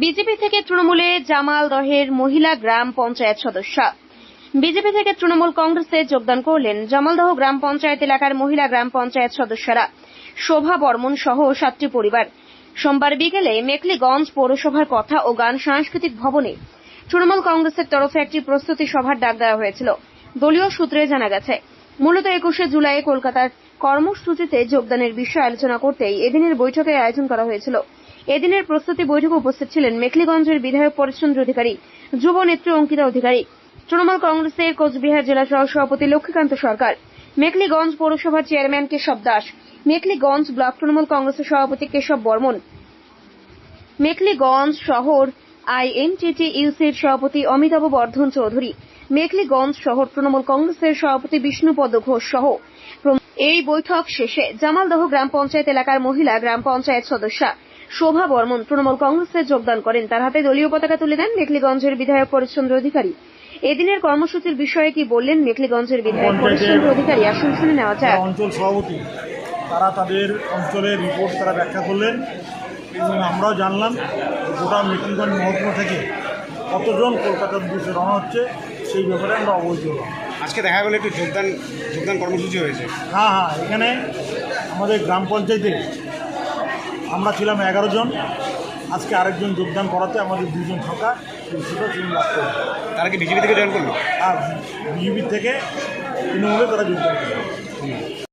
BJP থেকে তৃণমূলে জামাল দহের মহিলা গ্রাম পঞ্চায়েত সদস্য। বিজেপি থেকে তৃণমূল কংগ্রেসে যোগদান করলেন জামালদহ গ্রাম পঞ্চায়েত এলাকার মহিলা গ্রাম পঞ্চায়েত সদস্যরা। শোভা বর্মন সহ সাতটি পরিবার। সোমবার বিকেলে মেকলিগঞ্জ পৌরসভার কথা ও গান সাংস্কৃতিক ভবনে তৃণমূল কংগ্রেসের তরফে একটি প্রস্তুতি সভার ডাক দেওয়া হয়েছিল। দলীয় সূত্রে জানা গেছে, মূলত একুশে জুলাই কলকাতার কর্মসূচিতে যোগদানের বিষয়ে আলোচনা করতেই এদিনের বৈঠকের আয়োজন করা হয়েছিল। এদিনের প্রস্তুতি বৈঠকে উপস্থিত ছিলেন মেখলিগঞ্জের বিধায়ক পরেশচন্দ্র অধিকারী, যুব নেত্রী অঙ্কিতা অধিকারী, তৃণমূল কংগ্রেসের কোচবিহার জেলা সহ সভাপতি লক্ষ্মীকান্ত সরকার, মেখলিগঞ্জ পৌরসভার চেয়ারম্যান কেশব দাস, মেখলিগঞ্জ ব্লক তৃণমূল কংগ্রেসের সভাপতি কেশব বর্মন, মেখলিগঞ্জ শহর আইএনটিটি ইউসির সভাপতি অমিতাভ বর্ধন চৌধুরী, মেখলিগঞ্জ শহর তৃণমূল কংগ্রেসের সভাপতি বিষ্ণুপদ ঘোষ সহ। এই বৈঠক শেষে জামালদহ গ্রাম পঞ্চায়েত এলাকার মহিলা গ্রাম পঞ্চায়েত সদস্যা শোভা বর্মন তৃণমূল কংগ্রেসে যোগদান করেন। তার হাতে দলীয় পতাকা তুলে দেন মেখলিগঞ্জের বিধায়ক পরেশচন্দ্র অধিকারী। এদিনের কর্মসূচির বিষয়ে কি বললেন মেখলিগঞ্জের বিধায়ক পরেশচন্দ্র অধিকারী? আসুন শুনে নেওয়া যাক। যারা অঞ্চল সভাপতি তারা তাদের অঞ্চলের রিপোর্ট তারা ব্যাখ্যা করলেন। এবং আমরাও জানলাম গোটা মেকিংগঞ্জ মহকুমা থেকে কতজন কলকাতার উদ্দেশ্যে রওনা হচ্ছে সেই ব্যাপারে আমরা অবহিত হলাম। আজকে দেখা গেলো একটু যোগদান যোগদান কর্মসূচি হয়েছে। হ্যাঁ হ্যাঁ এখানে আমাদের গ্রাম পঞ্চায়েতে আমরা ছিলাম এগারো জন। আজকে আরেকজন যোগদান করাতে আমাদের দুজন থাকা সেটা তিন লাখ তারা কি বিজেপি থেকে জয়েন করল? আর বিজেপির থেকে তৃণমূলে তারা যোগদান করবে